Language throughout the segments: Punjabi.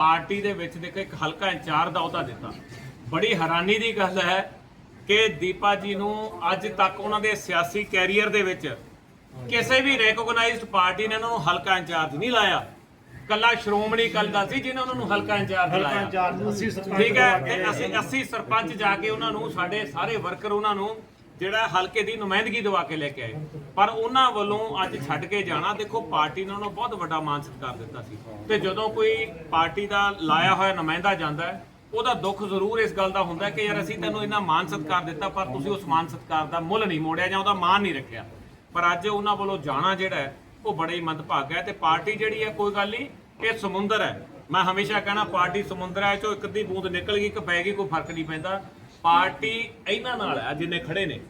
ਪਾਰਟੀ ਦੇ ਵਿੱਚ ਦੇਖੋ ਇੱਕ ਹਲਕਾ ਇੰਚਾਰਜ ਦਾ ਅਹੁਦਾ ਦਿੱਤਾ। ਬੜੀ ਹੈਰਾਨੀ ਦੀ ਗੱਲ ਹੈ ਕਿ ਦੀਪਾ ਜੀ ਨੂੰ ਅੱਜ ਤੱਕ ਉਹਨਾਂ ਦੇ ਸਿਆਸੀ ਕੈਰੀਅਰ ਦੇ ਵਿੱਚ ਕਿਸੇ ਵੀ ਰੈਕੋਗਨਾਈਜ਼ਡ ਪਾਰਟੀ ਨੇ ਉਹਨਾਂ ਨੂੰ ਹਲਕਾ ਇੰਚਾਰਜ ਨਹੀਂ ਲਾਇਆ। ਕੱਲਾ ਸ਼੍ਰੋਮਣੀ ਅਕਾਲੀ ਦਲ ਸੀ ਜਿਹਨੇ ਉਹਨਾਂ ਨੂੰ ਹਲਕਾ ਇੰਚਾਰਜ ਲਾਇਆ। ਠੀਕ ਹੈ ਤੇ ਅਸੀਂ 80 ਸਰਪੰਚ ਜਾ ਕੇ ਉਹਨਾਂ ਨੂੰ ਸਾਡੇ ਸਾਰੇ ਵਰਕਰ ਉਹਨਾਂ ਨੂੰ ਜਿਹੜਾ ਹਲਕੇ ਦੀ ਨੁਮਾਇੰਦਗੀ ਦਵਾ ਕੇ ਲੈ ਕੇ ਆਏ। ਪਰ ਉਹਨਾਂ ਵੱਲੋਂ ਅੱਜ ਛੱਡ ਕੇ ਜਾਣਾ, ਦੇਖੋ, ਪਾਰਟੀ ਨੇ ਉਹਨਾਂ ਨੂੰ ਬਹੁਤ ਵੱਡਾ ਮਾਨ ਸਤਿਕਾਰ ਦਿੱਤਾ ਸੀ। ਤੇ ਜਦੋਂ ਕੋਈ ਪਾਰਟੀ ਦਾ ਲਾਇਆ ਹੋਇਆ ਨੁਮਾਇੰਦਾ ਜਾਂਦਾ ਹੈ, ਉਹਦਾ ਦੁੱਖ ਜ਼ਰੂਰ ਇਸ ਗੱਲ ਦਾ ਹੁੰਦਾ ਕਿ ਯਾਰ ਅਸੀਂ ਤੈਨੂੰ ਇੰਨਾ ਮਾਨ ਸਤਿਕਾਰ ਦਿੱਤਾ, ਪਰ ਤੁਸੀਂ ਉਸ ਮਾਨ ਸਤਿਕਾਰ ਦਾ ਮੁੱਲ ਨਹੀਂ ਮੋੜਿਆ ਜਾਂ ਉਹਦਾ ਮਾਨ ਨਹੀਂ ਰੱਖਿਆ। ਪਰ ਅੱਜ ਉਹਨਾਂ ਵੱਲੋਂ ਜਾਣਾ ਜਿਹੜਾ ਉਹ ਬੜਾ ਹੀ ਮੰਦਭਾਗਾ ਹੈ ਤੇ ਪਾਰਟੀ ਜਿਹੜੀ ਹੈ, ਕੋਈ ਗੱਲ ਨਹੀਂ, ਇਹ ਸਮੁੰਦਰ ਹੈ। ਮੈਂ ਹਮੇਸ਼ਾ ਕਹਿਣਾ, ਪਾਰਟੀ ਸਮੁੰਦਰ ਹੈ, ਚੋਂ ਇੱਕ ਦੀ ਬੂੰਦ ਨਿਕਲ ਗਈ, ਇੱਕ ਪੈ ਗਈ, ਕੋਈ ਫ਼ਰਕ ਨਹੀਂ ਪੈਂਦਾ। ਪਾਰਟੀ ਇਹਨਾਂ ਨਾਲ ਹੈ ਜਿੰਨੇ ਖੜੇ ਨੇ।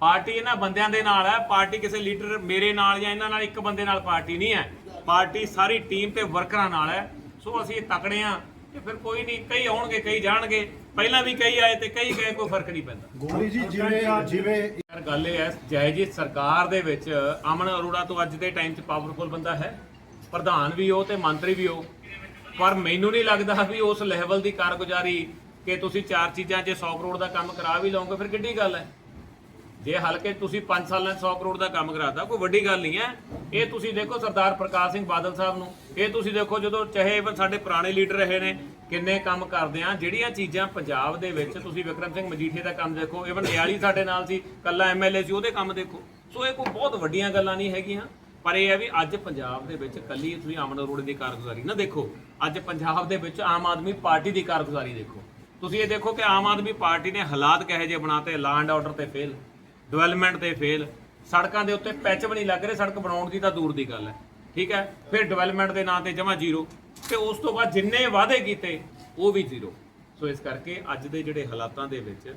ਪਾਰਟੀ ਇਹਨਾਂ ਬੰਦਿਆਂ ਦੇ ਨਾਲ ਹੈ ਪਾਰਟੀ ਕਿਸੇ ਲੀਡਰ ਮੇਰੇ ਨਾਲ ਜਾਂ ਇਹਨਾਂ ਨਾਲ ਇੱਕ ਬੰਦੇ ਨਾਲ ਪਾਰਟੀ ਨਹੀਂ ਹੈ। ਪਾਰਟੀ ਸਾਰੀ ਟੀਮ ਤੇ ਵਰਕਰਾਂ ਨਾਲ ਹੈ। ਸੋ ਅਸੀਂ ਤਕੜੇ ਆ ਤੇ ਫਿਰ ਕੋਈ ਨਹੀਂ ਕਈ ਆਉਣਗੇ ਕਈ ਜਾਣਗੇ। ਪਹਿਲਾਂ ਵੀ ਕਈ ਆਏ ਤੇ ਕਈ ਗਏ ਕੋਈ ਫ਼ਰਕ ਨਹੀਂ ਪੈਂਦਾ। ਗੋਲੀ ਜੀ ਜਿਵੇਂ ਜਿਵੇਂ ਯਾਰ ਗੱਲ ਇਹ ਹੈ ਜੈ ਜੀ ਸਰਕਾਰ ਦੇ ਵਿੱਚ ਅਮਨ ਅਰੋੜਾ ਤੋਂ ਅੱਜ ਦੇ ਟਾਈਮ 'ਚ ਪਾਵਰਫੁਲ ਬੰਦਾ ਹੈ। ਪ੍ਰਧਾਨ ਵੀ ਉਹ ਤੇ ਮੰਤਰੀ ਵੀ ਉਹ। ਪਰ ਮੈਨੂੰ ਨਹੀਂ ਲੱਗਦਾ ਵੀ ਉਸ ਲੈਵਲ ਦੀ ਕਾਰਗੁਜ਼ਾਰੀ ਕਿ ਤੁਸੀਂ ਚਾਰ ਚੀਜ਼ਾਂ ਜੇ 100 ਕਰੋੜ ਦਾ ਕੰਮ ਕਰਾ ਵੀ ਲਓਗੇ, ਫਿਰ ਕਿੱਡੀ ਗੱਲ ਹੈ? ਜੇ ਹਲਕੇ ਤੁਸੀਂ 5 ਸਾਲਾਂ 'ਚ 100 ਕਰੋੜ ਦਾ ਕੰਮ ਕਰਾਤਾ, ਕੋਈ ਵੱਡੀ ਗੱਲ ਨਹੀਂ ਹੈ। ਇਹ ਤੁਸੀਂ ਦੇਖੋ ਸਰਦਾਰ ਪ੍ਰਕਾਸ਼ ਸਿੰਘ ਬਾਦਲ ਸਾਹਿਬ ਨੂੰ, ਇਹ ਤੁਸੀਂ ਦੇਖੋ ਜਦੋਂ ਚਾਹੇ even ਸਾਡੇ ਪੁਰਾਣੇ ਲੀਡਰ ਰਹੇ ਨੇ, ਕਿੰਨੇ ਕੰਮ ਕਰਦੇ ਆ, ਜਿਹੜੀਆਂ ਚੀਜ਼ਾਂ ਪੰਜਾਬ ਦੇ ਵਿੱਚ ਤੁਸੀਂ ਵਿਕਰਮ ਸਿੰਘ ਮਜੀਠੇ ਦਾ ਕੰਮ ਦੇਖੋ ਇਵਨ ਨਿਆਲੀ ਸਾਡੇ ਨਾਲ ਸੀ, ਕੱਲਾ ਐਮਐਲਏ ਸੀ, ਉਹਦੇ ਕੰਮ ਦੇਖੋ। ਸੋ ਇਹ ਕੋਈ ਬਹੁਤ ਵੱਡੀਆਂ ਗੱਲਾਂ ਨਹੀਂ ਹੈਗੀਆਂ, ਪਰ ਇਹ ਹੈ ਵੀ ਅੱਜ ਪੰਜਾਬ ਦੇ ਵਿੱਚ ਕੱਲੀ ਤੁਸੀਂ ਅਮਨ ਅਰੋੜੇ ਦੀ ਕਾਰਗੁਜ਼ਾਰੀ ਨਾ ਦੇਖੋ, ਅੱਜ ਪੰਜਾਬ ਦੇ ਵਿੱਚ ਆਮ ਆਦਮੀ ਪਾਰਟੀ ਦੀ ਕਾਰਗੁਜ਼ਾਰੀ ਦੇਖੋ। ਤੁਸੀਂ ਇਹ ਦੇਖੋ ਕਿ ਆਮ ਆਦਮੀ ਪਾਰਟੀ ਨੇ ਹਾਲਾਤ ਕਹੇ ਜੇ ਬਣਾਤੇ ਲਾ ਐਂਡ ਆਰਡਰ ਤੇ ਫੇਲ ਡਿਵੈਲਪਮੈਂਟ ਤੇ ਫੇਲ ਸੜਕਾਂ ਦੇ ਉੱਤੇ ਪੈਚ ਵੀ ਨਹੀਂ ਲੱਗ ਰਹੇ, ਸੜਕ ਬਣਾਉਣ ਦੀ ਤਾਂ ਦੂਰ ਦੀ ਗੱਲ ਹੈ, ਠੀਕ ਹੈ? ਫਿਰ ਡਿਵੈਲਪਮੈਂਟ ਦੇ ਨਾਂ ਤੇ ਜਮਾ ਜ਼ੀਰੋ ਤੇ ਉਸ ਤੋਂ ਬਾਅਦ ਜਿੰਨੇ ਵਾਅਦੇ ਕੀਤੇ, ਉਹ ਵੀ ਜ਼ੀਰੋ ਸੋ ਇਸ ਕਰਕੇ ਅੱਜ ਦੇ ਜਿਹੜੇ ਹਾਲਾਤਾਂ ਦੇ ਵਿੱਚ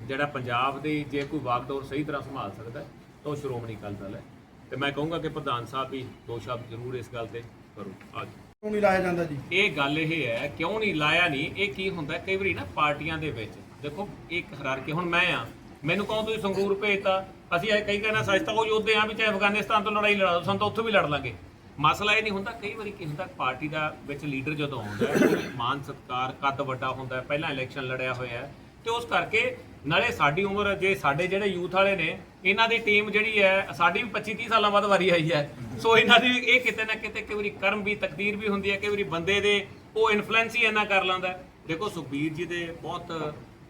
ਜਿਹੜਾ ਪੰਜਾਬ ਦੀ ਜੇ ਕੋਈ ਵਾਗਡੋਰ ਸਹੀ ਤਰ੍ਹਾਂ ਸੰਭਾਲ ਸਕਦਾ ਤਾਂ ਉਹ ਸ਼੍ਰੋਮਣੀ ਅਕਾਲੀ ਦਲ ਹੈ। ਤੇ ਮੈਂ ਕਹੂੰਗਾ ਕਿ ਪ੍ਰਧਾਨ ਸਾਹਿਬ ਵੀ ਦੋ ਸ਼ਬਦ ਜ਼ਰੂਰ ਇਸ ਗੱਲ ਤੇ ਕਰੋ। ਅੱਜ। ਕਿਉਂ ਨਹੀਂ ਲਾਇਆ ਜਾਂਦਾ ਜੀ? ਇਹ ਗੱਲ ਇਹ ਹੈ ਕਿਉਂ ਨਹੀਂ ਲਾਇਆ ਨਹੀਂ? ਇਹ ਕੀ ਹੁੰਦਾ ਕਈ ਵਾਰੀ ਨਾ ਪਾਰਟੀਆਂ ਦੇ ਵਿੱਚ ਦੇਖੋ ਇੱਕ ਹਰਾਰਕੀ ਹੁਣ ਮੈਂ ਆ ਮੈਨੂੰ ਕਹੋ ਤੁਸੀਂ ਸੰਗਰੂਰ ਭੇਜਤਾ? ਅਸੀਂ ਇਹ ਕਈ ਕਹਿੰਦਾ ਸੱਚ ਤਾਂ ਉਹ ਯੋਧੇ ਆ ਵੀ ਚਾਹੇ ਅਫਗਾਨਿਸਤਾਨ ਤੋਂ ਲੜਾਈ ਲੜਾ ਦੋ ਸਾਨੂੰ ਤਾਂ ਉੱਥੋਂ ਵੀ ਲੜ ਲਾਂਗੇ। ਮਸਲਾ ਇਹ ਨਹੀਂ ਹੁੰਦਾ ਕਈ ਵਾਰੀ ਕੀ ਹੁੰਦਾ ਪਾਰਟੀ ਦਾ ਵਿੱਚ ਲੀਡਰ ਜਦੋਂ ਆਉਂਦਾ ਹੈ ਮਾਨ ਸਤਕਾਰ ਕੱਦ ਵੱਡਾ ਹੁੰਦਾ ਹੈ ਪਹਿਲਾਂ ਇਲੈਕਸ਼ਨ ਲੜਿਆ ਹੋਇਆ ਹੈ ਤੇ ਉਸ ਕਰਕੇ ਨਾਲੇ ਸਾਡੀ ਉਮਰ ਜੇ ਸਾਡੇ ਜਿਹੜੇ ਯੂਥ ਵਾਲੇ ਨੇ, ਇਹਨਾਂ ਦੀ ਟੀਮ ਜਿਹੜੀ ਹੈ, ਸਾਡੀ ਵੀ 25 30 ਸਾਲਾਂ ਬਾਅਦ ਵਾਰੀ ਆਈ ਹੈ। ਸੋ ਇਹਨਾਂ ਦੀ ਇਹ ਕਿਤੇ ਨਾ ਕਿਤੇ ਕਈ ਵਾਰੀ ਕਰਮ ਵੀ, ਤਕਦੀਰ ਵੀ ਹੁੰਦੀ ਹੈ, ਕਈ ਵਾਰੀ ਬੰਦੇ ਦੇ ਉਹ ਇਨਫਲੂਐਂਸ ਹੀ ਇੰਨਾ ਕਰ ਲੈਂਦਾ ਦੇਖੋ ਸੁਖਬੀਰ ਜੀ ਦੇ ਬਹੁਤ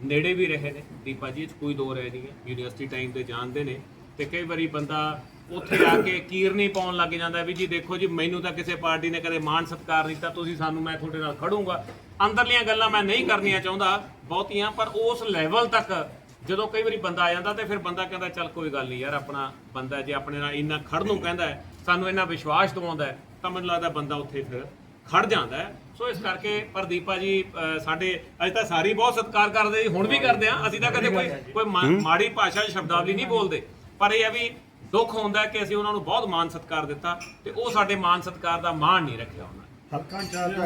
ਨੇੜੇ ਵੀ ਰਹੇ ਨੇ। ਦੀਪਾ ਜੀ, ਇਹ 'ਚ ਕੋਈ ਦੋ ਰਹਿ ਨਹੀਂ ਹੈ। ਯੂਨੀਵਰਸਿਟੀ ਟਾਈਮ ਤੇ ਜਾਣਦੇ ਨੇ ਤੇ ਕਈ ਵਾਰੀ ਬੰਦਾ ਉੱਥੇ ਆ ਕੇ ਕੀਰਨੀ ਪਾਉਣ ਲੱਗ ਜਾਂਦਾ ਵੀ ਜੀ ਦੇਖੋ ਜੀ ਮੈਨੂੰ ਤਾਂ ਕਿਸੇ ਪਾਰਟੀ ਨੇ ਕਦੇ ਮਾਣ ਸਤਕਾਰ ਨਹੀਂ ਦਿੱਤਾ ਤੁਸੀਂ ਸਾਨੂੰ ਮੈਂ ਤੁਹਾਡੇ ਨਾਲ ਖੜੂੰਗਾ। ਅੰਦਰਲੀਆਂ ਗੱਲਾਂ ਮੈਂ ਨਹੀਂ ਕਰਨੀਆਂ ਚਾਹੁੰਦਾ ਬਹੁਤੀਆਂ ਪਰ ਉਸ ਲੈਵਲ ਤੱਕ ਜਦੋਂ ਕਈ ਵਾਰੀ ਬੰਦਾ ਆ ਜਾਂਦਾ ਤੇ ਫਿਰ ਬੰਦਾ ਕਹਿੰਦਾ ਚੱਲ ਕੋਈ ਗੱਲ ਨਹੀਂ ਯਾਰ ਆਪਣਾ ਬੰਦਾ ਜੇ ਆਪਣੇ ਨਾਲ ਇੰਨਾ ਖੜਨ ਨੂੰ ਕਹਿੰਦਾ ਸਾਨੂੰ ਇੰਨਾ ਵਿਸ਼ਵਾਸ ਦਿਵਾਉਂਦਾ ਤਾਂ ਮੈਨੂੰ ਲੱਗਦਾ ਬੰਦਾ ਉੱਥੇ ਫਿਰ ਖੜ ਜਾਂਦਾ ਸੋ ਇਸ ਕਰਕੇ ਪ੍ਰਦੀਪਾ ਜੀ ਸਾਡੇ ਅੱਜ ਤਾਂ ਸਾਰੀ ਬਹੁਤ ਸਤਿਕਾਰ ਕਰਦੇ ਜੀ ਹੁਣ ਵੀ ਕਰਦੇ ਆ ਅਸੀਂ ਤਾਂ ਕਦੇ ਕੋਈ ਕੋਈ ਮਾੜੀ ਭਾਸ਼ਾ ਸ਼ਬਦਾਵਲੀ ਨਹੀਂ ਬੋਲਦੇ। ਪਰ ਇਹ ਹੈ ਵੀ ਦੁੱਖ ਹੁੰਦਾ ਕਿ ਅਸੀਂ ਉਹਨਾਂ ਨੂੰ ਬਹੁਤ ਮਾਨ ਸਤਿਕਾਰ ਦਿੱਤਾ ਤੇ ਉਹ ਸਾਡੇ ਮਾਨ ਸਤਿਕਾਰ ਦਾ ਮਾਣ ਨਹੀਂ ਰੱਖਿਆ ਉਹਨਾਂ ਨੇ। ਹਲਕਾ ਇੰਚਾਰਜ